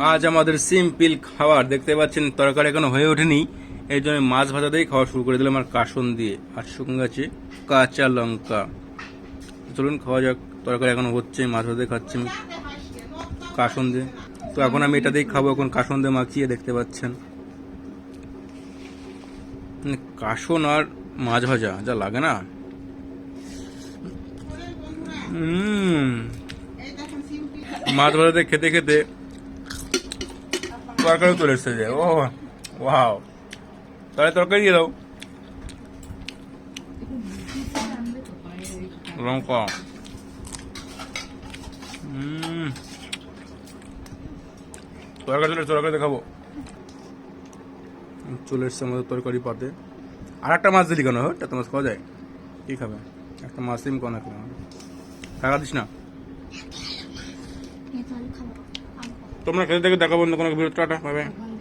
আজ আমাদের সিম্পল খাবার দেখতে পাচ্ছেন তরকারি এখনও হয়ে ওঠেনি। এই জন্য মাছ ভাজা দিয়ে খাওয়া শুরু করে দিলাম আর কাসন দিয়ে। আর সঙ্গে আছে কাঁচা লঙ্কা। চলুন খাওয়া যাক, তরকারি এখনও হচ্ছে, মাছ ভাজা দিয়ে খাচ্ছি আমি। কাসন দিয়ে। তো এখন আমি এটা দিয়ে খাব, এখন কাসন দিয়ে মাখিয়ে দেখতে পাচ্ছেন। মানে কাসন আর মাছ ভাজা, যা লাগে না? মাছ ভাজাতে খেতে খেতে তরকারি চলে এসছে যে, ও ওয়াও তাহলে তরকারি দিয়ে দাও। লঙ্কা। তরকারি চলে তরকারি দেখাবো চলে এসছে আমাদের তরকারি পাতে। আর একটা মাছ দিলি কেন? হ্যাঁ একটা মাছ খাওয়া যায়। কি খাবে? একটা মাছ দিম, কেন এখন টাকা দিস না। তোমরা খেতে থেকে দেখাবো অন্য কোনো ভিডিও টাটা বাই